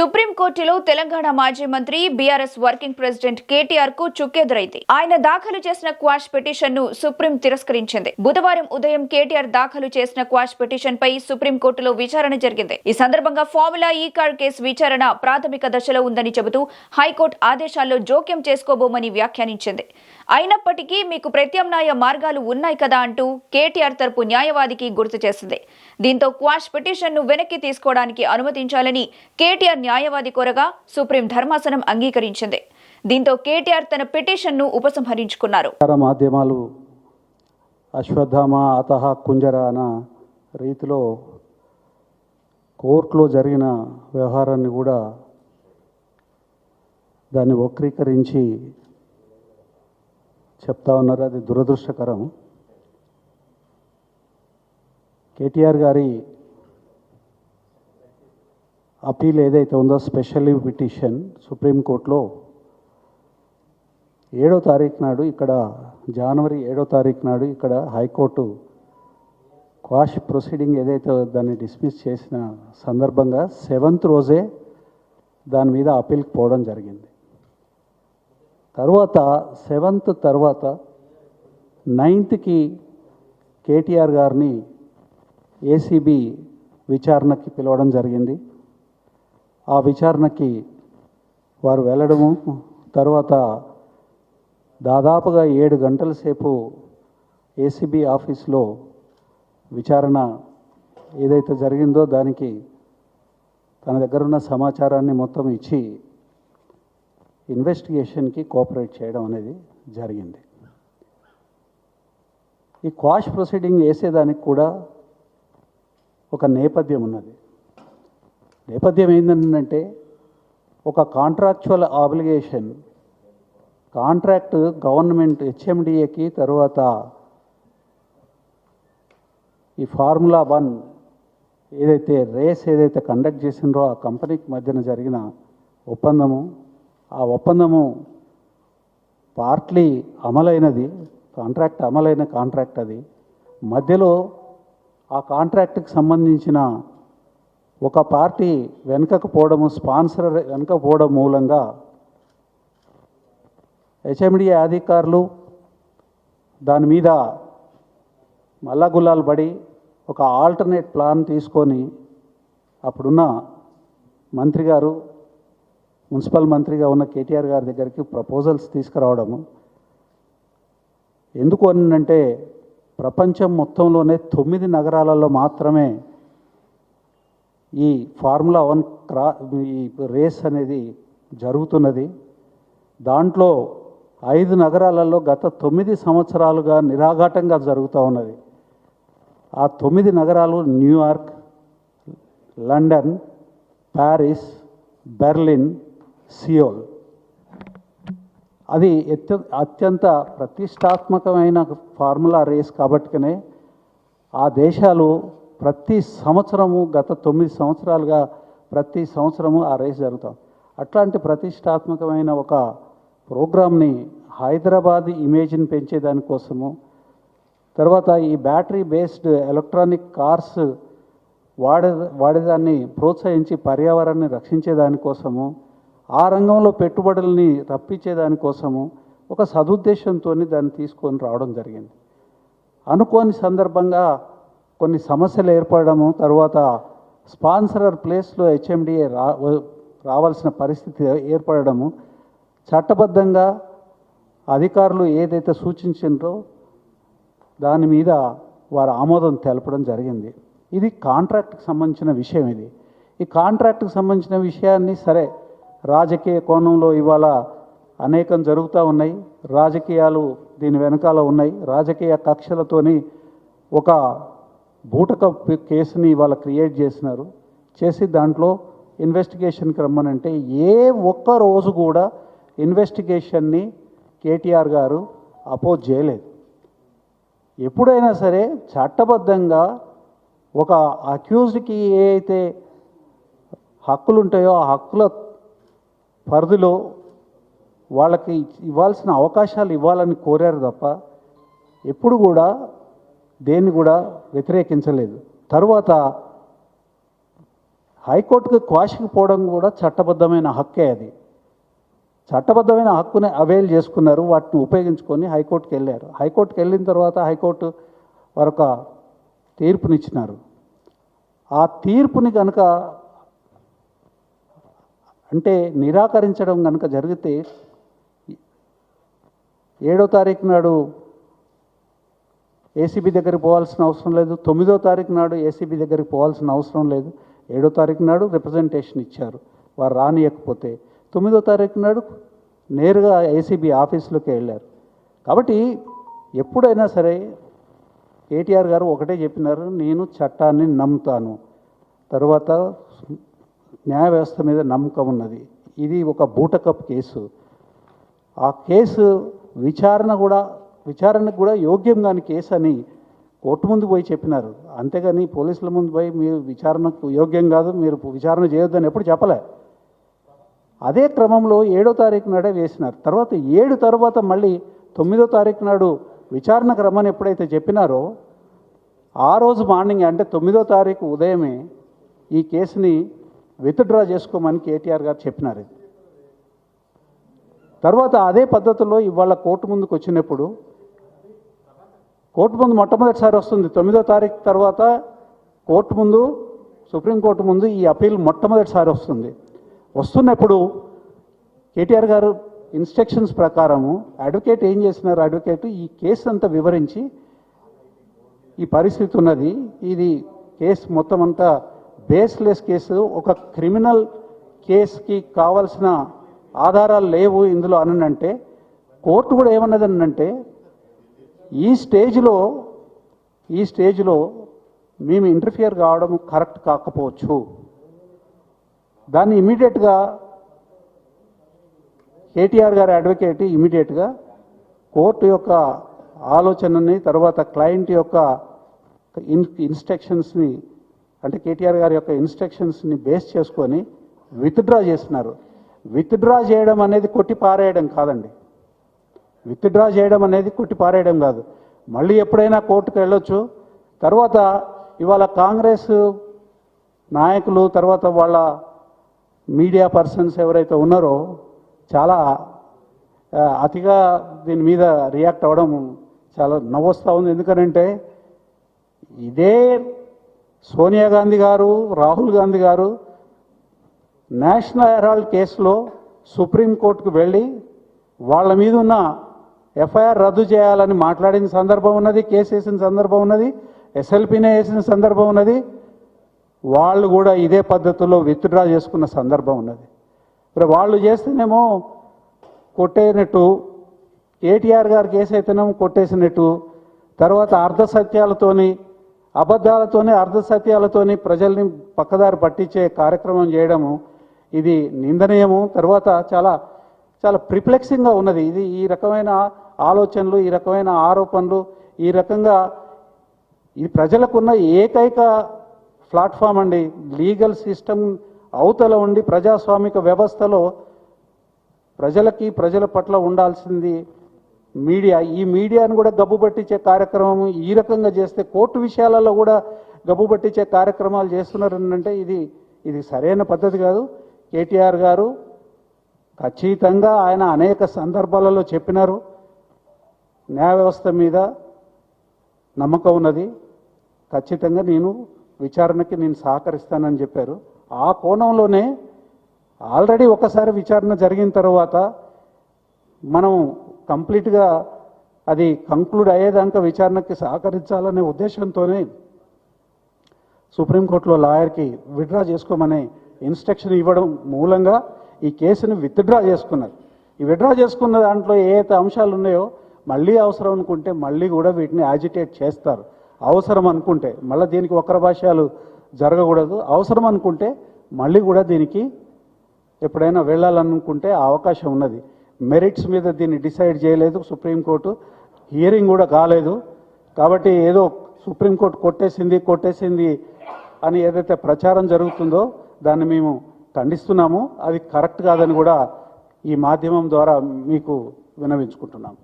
సుప్రీంకోర్టులో తెలంగాణ మాజీ మంత్రి బీఆర్ఎస్ వర్కింగ్ ప్రెసిడెంట్ కేటీఆర్కు చుక్కెదురైంది. ఆయన దాఖలు చేసిన క్వాష్ పిటిషన్ను సుప్రీం తిరస్కరించింది. బుధవారం ఉదయం కేటీఆర్ దాఖలు చేసిన క్వాష్ పిటిషన్ పై సుప్రీంకోర్టులో విచారణ జరిగింది. ఈ సందర్భంగా ఫార్ములా ఈ కార్డ్ కేసు విచారణ ప్రాథమిక దశలో ఉందని చెబుతూ హైకోర్టు ఆదేశాల్లో జోక్యం చేసుకోబోమని వ్యాఖ్యానించింది. అయినప్పటికీ మీకు ప్రత్యామ్నాయ మార్గాలు ఉన్నాయి కదా అంటూ కేటీఆర్ తరపు న్యాయవాదికి గుర్తు చేసింది. దీంతో క్వాష్ పిటిషన్ను వెనక్కి తీసుకోవడానికి అనుమతించాలని కేటీఆర్ న్యాయవాది కోరగా సుప్రీం ధర్మాసనం అంగీకరించింది. దీంతో కేటీఆర్ తన పిటిషన్ను ఉపసంహరించుకున్నారు. మాధ్యమాలు అశ్వత్థామ అతహ కుంజర అన్న రీతిలో కోర్టులో జరిగిన వ్యవహారాన్ని కూడా దాన్ని వక్రీకరించి చెప్తా ఉన్నారు. అది దురదృష్టకరం. కేటీఆర్ గారి అపీల్ ఏదైతే ఉందో స్పెషల్ లీవ్ పిటిషన్ సుప్రీంకోర్టులో ఏడో తారీఖు నాడు ఇక్కడ జనవరి ఏడో తారీఖు నాడు ఇక్కడ హైకోర్టు క్వాష్ ప్రొసీడింగ్ ఏదైతే దాన్ని డిస్మిస్ చేసిన సందర్భంగా సెవెంత్ రోజే దాని మీద అప్పీల్కి పోవడం జరిగింది. తర్వాత సెవెంత్ తర్వాత నైన్త్కి కేటీఆర్ గారిని ఏసీబీ విచారణకి పిలవడం జరిగింది. ఆ విచారణకి వారు వెళ్ళడము తర్వాత దాదాపుగా ఏడు గంటల సేపు ఏసీబీ ఆఫీస్లో విచారణ ఏదైతే జరిగిందో దానికి తన దగ్గర ఉన్న సమాచారాన్ని మొత్తం ఇచ్చి ఇన్వెస్టిగేషన్కి కోఆపరేట్ చేయడం అనేది జరిగింది. ఈ క్వాష్ ప్రొసీడింగ్ వేసేదానికి కూడా ఒక నేపథ్యం ఉన్నది. నేపథ్యం ఏంటంటే ఒక కాంట్రాక్చువల్ ఆబ్లిగేషన్ కాంట్రాక్ట్ గవర్నమెంట్ హెచ్ఎండిఏకి తర్వాత ఈ ఫార్ములా వన్ ఏదైతే రేస్ ఏదైతే కండక్ట్ చేసిండ్రో ఆ కంపెనీకి మధ్యన జరిగిన ఒప్పందము ఆ ఒప్పందము పార్ట్లీ అమలైనది కాంట్రాక్ట్ అమలైన కాంట్రాక్ట్ అది. మధ్యలో ఆ కాంట్రాక్ట్కి సంబంధించిన ఒక పార్టీ వెనుకకు పోవడము స్పాన్సర్ వెనుక పోవడం మూలంగా హెచ్ఎండిఏ అధికారులు దాని మీద మల్లగుల్లాలు పడి ఒక ఆల్టర్నేట్ ప్లాన్ తీసుకొని అప్పుడున్న మంత్రి గారు మున్సిపల్ మంత్రిగా ఉన్న కేటీఆర్ గారి దగ్గరికి ప్రపోజల్స్ తీసుకురావడము. ఎందుకు అనంటే ప్రపంచం మొత్తంలోనే తొమ్మిది నగరాలలో మాత్రమే ఈ ఫార్ములా వన్ క్రా ఈ రేస్ అనేది జరుగుతున్నది. దాంట్లో ఐదు నగరాలలో గత తొమ్మిది సంవత్సరాలుగా నిరాఘాటంగా జరుగుతూ ఉన్నది. ఆ తొమ్మిది నగరాలు New York London Paris Berlin Seoul. అది అత్యంత ప్రతిష్టాత్మకమైన ఫార్ములా రేస్ కాబట్టికనే ఆ దేశాలు ప్రతి సంవత్సరము గత తొమ్మిది సంవత్సరాలుగా ప్రతి సంవత్సరము ఆ రేస్ జరుగుతాం. అట్లాంటి ప్రతిష్టాత్మకమైన ఒక ప్రోగ్రామ్ని హైదరాబాద్ ఇమేజ్ని పెంచేదానికోసము తర్వాత ఈ బ్యాటరీ బేస్డ్ ఎలక్ట్రానిక్ కార్స్ వాడే వాడేదాన్ని ప్రోత్సహించి పర్యావరణాన్ని రక్షించేదానికోసము ఆ రంగంలో పెట్టుబడుల్ని రప్పించేదానికోసము ఒక సదుద్దేశంతో దాన్ని తీసుకొని రావడం జరిగింది. అనుకోని సందర్భంగా కొన్ని సమస్యలు ఏర్పడము తర్వాత స్పాన్సరర్ ప్లేస్లో హెచ్ఎండిఏ రా రావాల్సిన పరిస్థితి ఏర్పడము చట్టబద్ధంగా అధికారులు ఏదైతే సూచించిండ్రో దాని మీద వారు ఆమోదం తెలపడం జరిగింది. ఇది కాంట్రాక్ట్కి సంబంధించిన విషయం ఇది. ఈ కాంట్రాక్ట్కి సంబంధించిన విషయాన్ని సరే రాజకీయ కోణంలో ఇవాళ అనేకం జరుగుతూ ఉన్నాయి. రాజకీయాలు దీని వెనకాల ఉన్నాయి. రాజకీయ కక్షలతోని ఒక బూటక కేసుని ఇవాళ క్రియేట్ చేసినారు. చేసి దాంట్లో ఇన్వెస్టిగేషన్కి రమ్మనంటే ఏ ఒక్క రోజు కూడా ఇన్వెస్టిగేషన్ని కేటీఆర్ గారు అపోజ్ చేయలేదు. ఎప్పుడైనా సరే చట్టబద్ధంగా ఒక అక్యూజ్డ్కి ఏ అయితే హక్కులుంటాయో ఆ హక్కుల పరిధిలో వాళ్ళకి ఇవ్వాల్సిన అవకాశాలు ఇవ్వాలని కోరారు తప్ప ఎప్పుడు కూడా దేన్ని కూడా వ్యతిరేకించలేదు. తరువాత హైకోర్టుకు క్వాషికి పోవడం కూడా చట్టబద్ధమైన హక్కే అది. చట్టబద్ధమైన హక్కుని అవైల్ చేసుకున్నారు వాటిని ఉపయోగించుకొని హైకోర్టుకి వెళ్ళారు. హైకోర్టుకి వెళ్ళిన తర్వాత హైకోర్టు వారొక తీర్పునిచ్చినారు. ఆ తీర్పుని కనుక అంటే నిరాకరించడం కనుక జరిగితే ఏడో తారీఖు నాడు ఏసీబీ దగ్గరికి పోవాల్సిన అవసరం లేదు. తొమ్మిదో తారీఖు నాడు ఏసీబీ దగ్గరికి పోవాల్సిన అవసరం లేదు. ఏడో తారీఖు నాడు రిప్రజెంటేషన్ ఇచ్చారు. వారు రానియకపోతే తొమ్మిదో తారీఖు నాడు నేరుగా ఏసీబీ ఆఫీసులోకి వెళ్ళారు. కాబట్టి ఎప్పుడైనా సరే కేటీఆర్ గారు ఒకటే చెప్పినారు నేను చట్టాన్ని నమ్ముతాను. తర్వాత న్యాయ వ్యవస్థ మీద నమ్మకం ఉన్నది. ఇది ఒక బూటకప్ కేసు. ఆ కేసు విచారణ కూడా విచారణకు కూడా యోగ్యం కాని కేసు అని కోర్టు ముందు పోయి చెప్పినారు. అంతేగాని పోలీసుల ముందు పోయి మీరు విచారణకు యోగ్యం కాదు మీరు విచారణ చేయొద్దని ఎప్పుడు చెప్పలే. అదే క్రమంలో ఏడో తారీఖు నాడే వేసినారు. తర్వాత ఏడు తర్వాత మళ్ళీ తొమ్మిదో తారీఖు నాడు విచారణకు రమ్మని ఎప్పుడైతే చెప్పినారో ఆ రోజు మార్నింగ్ అంటే తొమ్మిదో తారీఖు ఉదయమే ఈ కేసుని విత్డ్రా చేసుకోమని కేటీఆర్ గారు చెప్పినారు. తర్వాత అదే పద్ధతిలో ఇవాళ కోర్టు ముందుకు వచ్చినప్పుడు కోర్టు ముందు మొట్టమొదటిసారి వస్తుంది. తొమ్మిదో తారీఖు తర్వాత కోర్టు ముందు సుప్రీంకోర్టు ముందు ఈ అప్పీల్ మొట్టమొదటిసారి వస్తుంది. వస్తున్నప్పుడు కేటీఆర్ గారు ఇన్స్ట్రక్షన్స్ ప్రకారము అడ్వకేట్ ఏం చేసినారు అడ్వకేట్ ఈ కేసు అంతా వివరించి ఈ పరిస్థితి ఉన్నది. ఇది కేసు మొత్తం అంతా బేస్లెస్ కేసు ఒక క్రిమినల్ కేసుకి కావలసిన ఆధారాలు లేవు ఇందులో అనంటే కోర్టు కూడా ఏమన్నది అంటే ఈ స్టేజ్లో ఈ స్టేజ్లో మేము ఇంటర్ఫియర్ కావడం కరెక్ట్ కాకపోవచ్చు. దాన్ని ఇమీడియట్గా కేటీఆర్ గారి అడ్వకేట్ ఇమీడియట్గా కోర్టు యొక్క ఆలోచనని తర్వాత క్లయింట్ యొక్క ఇన్ ఇన్స్ట్రక్షన్స్ని అంటే కేటీఆర్ గారి యొక్క ఇన్స్ట్రక్షన్స్ని బేస్ చేసుకొని విత్డ్రా చేస్తున్నారు. విత్డ్రా చేయడం అనేది కొట్టి పారేయడం కాదండి. విత్డ్రా చేయడం అనేది కొట్టి పారేయడం కాదు. మళ్ళీ ఎప్పుడైనా కోర్టుకు వెళ్ళొచ్చు. తర్వాత ఇవాళ కాంగ్రెస్ నాయకులు తర్వాత వాళ్ళ మీడియా పర్సన్స్ ఎవరైతే ఉన్నారో చాలా అతిగా దీని మీద రియాక్ట్ అవ్వడం చాలా నవ్వొస్తూ ఉంది. ఎందుకనంటే ఇదే సోనియా గాంధీ గారు రాహుల్ గాంధీ గారు నేషనల్ హెరాల్డ్ కేసులో సుప్రీంకోర్టుకు వెళ్ళి వాళ్ళ మీద ఉన్న ఎఫ్ఐఆర్ రద్దు చేయాలని మాట్లాడిన సందర్భం ఉన్నది కేసు వేసిన సందర్భం ఉన్నది ఎస్ఎల్పీనే వేసిన సందర్భం ఉన్నది వాళ్ళు కూడా ఇదే పద్ధతిలో విత్డ్రా చేసుకున్న సందర్భం ఉన్నది. ఇప్పుడు వాళ్ళు చేస్తేనేమో కొట్టేనట్టు కేటీఆర్ గారు కేసు అయితేనేమో కొట్టేసినట్టు తర్వాత అర్ధ సత్యాలతోని అబద్ధాలతోనే అర్ధసత్యాలతోనే ప్రజల్ని పక్కదారి పట్టించే కార్యక్రమం చేయడము ఇది నిందనీయము. తర్వాత చాలా చాలా ప్రిప్లెక్సింగ్గా ఉన్నది. ఇది ఈ రకమైన ఆలోచనలు ఈ రకమైన ఆరోపణలు ఈ రకంగా ఈ ప్రజలకున్న ఏకైక ప్లాట్ఫామ్ అండి లీగల్ సిస్టమ్ అవతల ఉండి ప్రజాస్వామిక వ్యవస్థలో ప్రజలకి ప్రజల పట్ల ఉండాల్సింది మీడియా ఈ మీడియాను కూడా గబ్బు పట్టించే కార్యక్రమం ఈ రకంగా చేస్తే కోర్టు విషయాలలో కూడా గబ్బు పట్టించే కార్యక్రమాలు చేస్తున్నారంటే ఇది ఇది సరైన పద్ధతి కాదు. కేటీఆర్ గారు ఖచ్చితంగా ఆయన అనేక సందర్భాలలో చెప్పినారు. న్యాయ వ్యవస్థ మీద నమ్మకం ఉన్నది. ఖచ్చితంగా నేను విచారణకి నేను సహకరిస్తానని చెప్పారు. ఆ కోణంలోనే ఆల్రెడీ ఒకసారి విచారణ జరిగిన తర్వాత మనం కంప్లీట్గా అది కంక్లూడ్ అయ్యేదాకా విచారణకి సహకరించాలనే ఉద్దేశంతోనే సుప్రీంకోర్టులో లాయర్కి విత్డ్రా చేసుకోమనే ఇన్స్ట్రక్షన్ ఇవ్వడం మూలంగా ఈ కేసుని విత్డ్రా చేసుకున్నారు. ఈ విత్డ్రా చేసుకున్న దాంట్లో ఏ అయితే అంశాలు ఉన్నాయో మళ్ళీ అవసరం అనుకుంటే మళ్ళీ కూడా వీటిని యాజిటేట్ చేస్తారు. అవసరం అనుకుంటే మళ్ళీ దీనికి ఒకరి భాష్యాలు జరగకూడదు. అవసరం అనుకుంటే మళ్ళీ కూడా దీనికి ఎప్పుడైనా వెళ్ళాలనుకుంటే ఆ అవకాశం ఉన్నది. మెరిట్స్ మీద దీన్ని డిసైడ్ చేయలేదు. సుప్రీంకోర్టు హియరింగ్ కూడా కాలేదు. కాబట్టి ఏదో సుప్రీంకోర్టు కొట్టేసింది కొట్టేసింది అని ఏదైతే ప్రచారం జరుగుతుందో దాన్ని మేము ఖండిస్తున్నాము. అది కరెక్ట్ కాదని కూడా ఈ మాధ్యమం ద్వారా మీకు వినవించుకుంటున్నాము